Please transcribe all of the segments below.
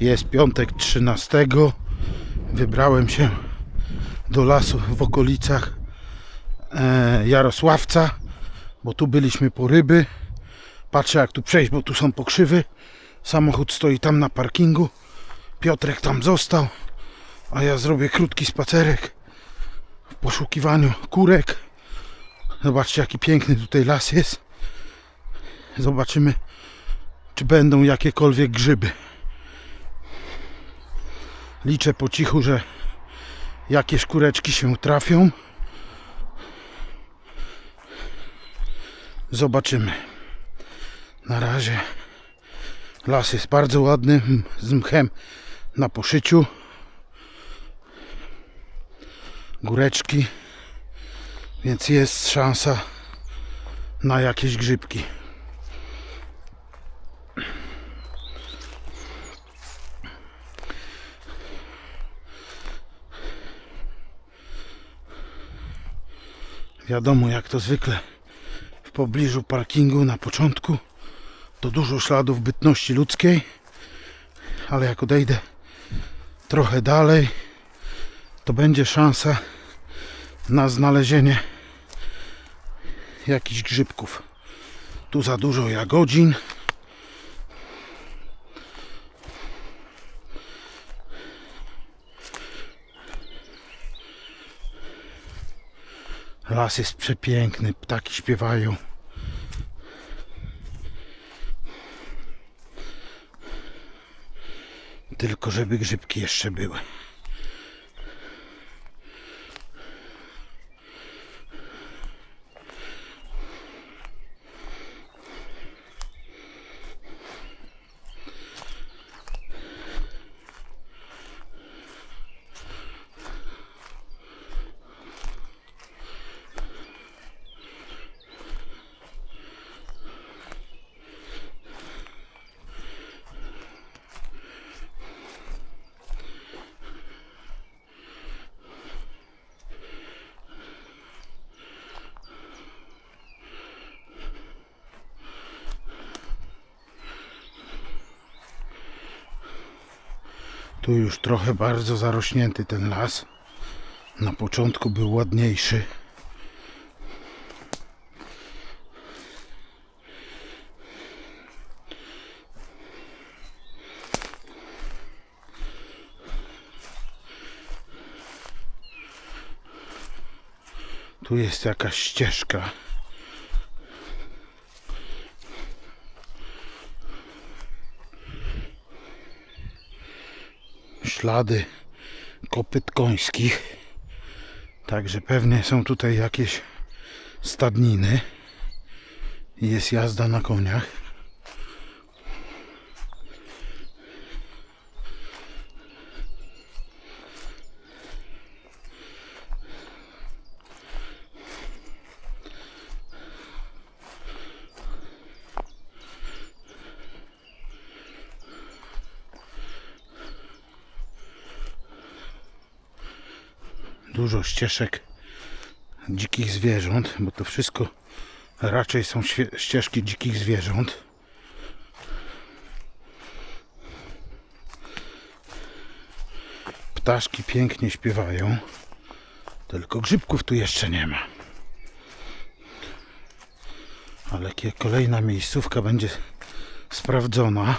Jest piątek 13. Wybrałem się do lasu w okolicach e, Jarosławca, bo tu byliśmy po ryby. Patrzę jak tu przejść, bo tu są pokrzywy. Samochód stoi tam na parkingu. Piotrek tam został, a ja zrobię krótki spacerek w poszukiwaniu kurek. Zobaczcie jaki piękny tutaj las jest. Zobaczymy czy będą jakiekolwiek grzyby. Liczę po cichu, że jakieś kureczki się trafią. Zobaczymy. Na razie las jest bardzo ładny, z mchem na poszyciu. Góreczki, więc jest szansa na jakieś grzybki. Wiadomo, jak to zwykle w pobliżu parkingu na początku to dużo śladów bytności ludzkiej, ale jak odejdę trochę dalej, to będzie szansa na znalezienie jakichś grzybków. Tu za dużo jagodzin. Las jest przepiękny, ptaki śpiewają. Tylko żeby grzybki jeszcze były. Tu już trochę bardzo zarośnięty ten las. Na początku był ładniejszy. Tu jest jakaś ścieżka. Ślady kopyt końskich. Także pewnie są tutaj jakieś stadniny. Jest jazda na koniach. Dużo ścieżek dzikich zwierząt, bo to wszystko raczej są ścieżki dzikich zwierząt. Ptaszki pięknie śpiewają, tylko grzybków tu jeszcze nie ma. Ale kolejna miejscówka będzie sprawdzona.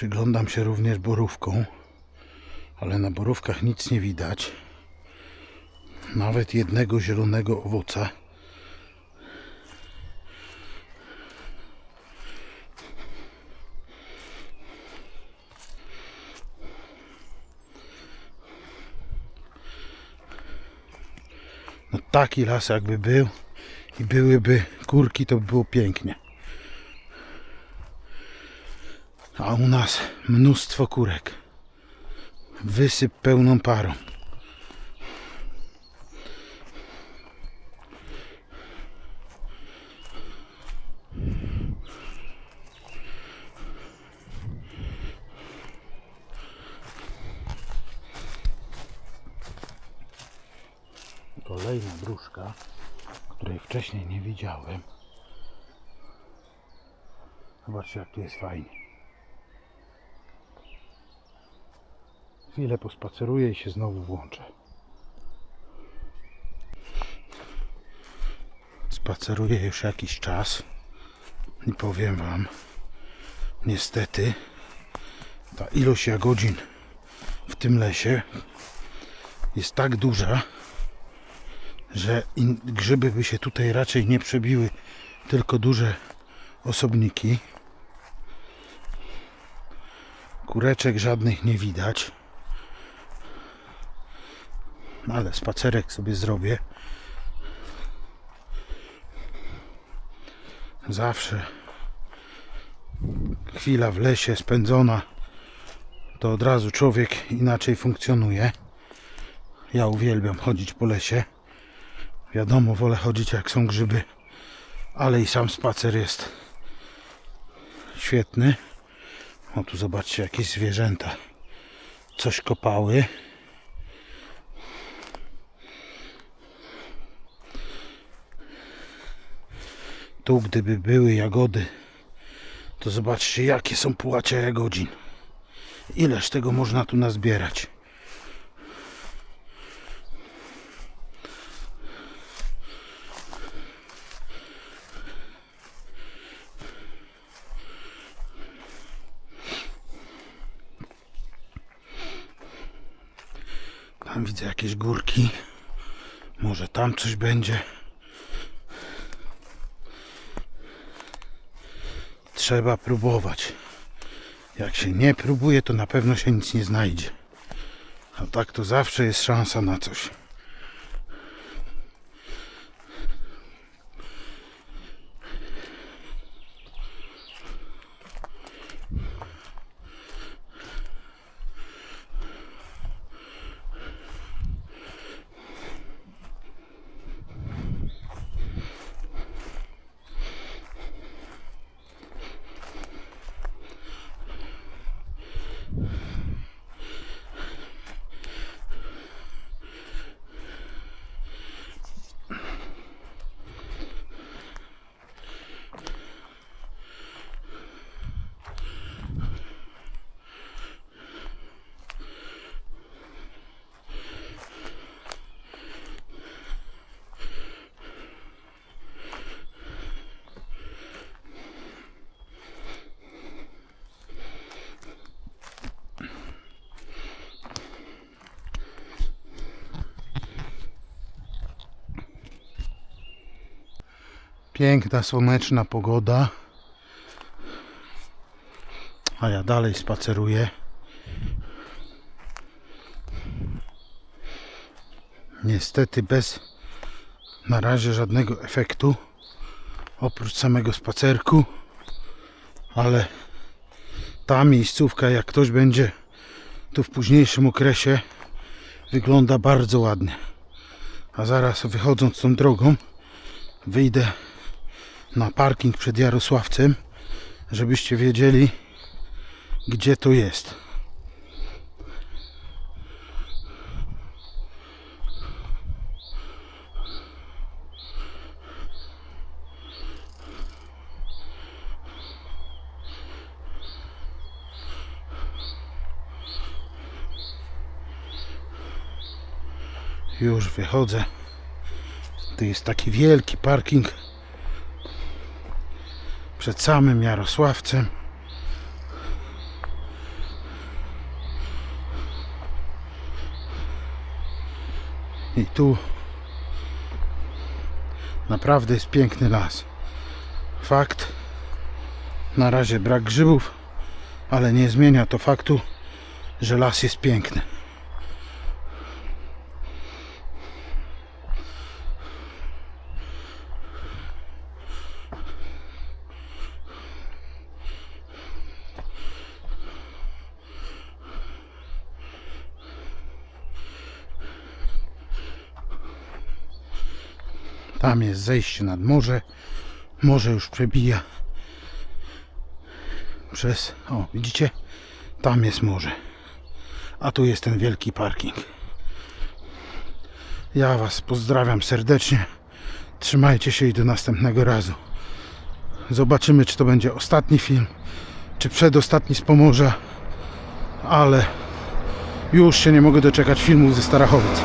Przyglądam się również borówką, ale na borówkach nic nie widać. Nawet jednego zielonego owoca. No taki las jakby był i byłyby kurki, to by było pięknie. a u nas mnóstwo kurek. Wysyp pełną parą. Kolejna bruszka, której wcześniej nie widziałem. Zobaczcie jak tu jest fajnie. Chwilę pospaceruję i się znowu włączę. Spaceruję już jakiś czas i powiem Wam, niestety ta ilość jagodzin w tym lesie jest tak duża, że grzyby by się tutaj raczej nie przebiły, tylko duże osobniki. Kureczek żadnych nie widać. Ale spacerek sobie zrobię. Zawsze chwila w lesie spędzona, to od razu człowiek inaczej funkcjonuje. Ja uwielbiam chodzić po lesie. Wiadomo, wolę chodzić jak są grzyby, ale i sam spacer jest świetny. O tu zobaczcie, jakieś zwierzęta coś kopały. Tu gdyby były jagody, to zobaczcie jakie są płacia jagodzin. Ileż tego można tu nazbierać. Tam widzę jakieś górki. Może tam coś będzie. Trzeba próbować. Jak się nie próbuje, to na pewno się nic nie znajdzie. A tak to zawsze jest szansa na coś. Piękna, słoneczna pogoda. A ja dalej spaceruję. Niestety bez na razie żadnego efektu oprócz samego spacerku, ale ta miejscówka jak ktoś będzie tu w późniejszym okresie wygląda bardzo ładnie. A zaraz wychodząc tą drogą wyjdę na parking przed Jarosławcem, żebyście wiedzieli, gdzie to jest. Już wychodzę. To jest taki wielki parking przed samym Jarosławcem. I tu naprawdę jest piękny las. Fakt, na razie brak grzybów, ale nie zmienia to faktu, że las jest piękny. Tam jest zejście nad morze. Morze już przebija przez. O, widzicie? Tam jest morze. A tu jest ten wielki parking. Ja Was pozdrawiam serdecznie. Trzymajcie się i do następnego razu. Zobaczymy, czy to będzie ostatni film, czy przedostatni z Pomorza, ale już się nie mogę doczekać filmów ze Starachowic.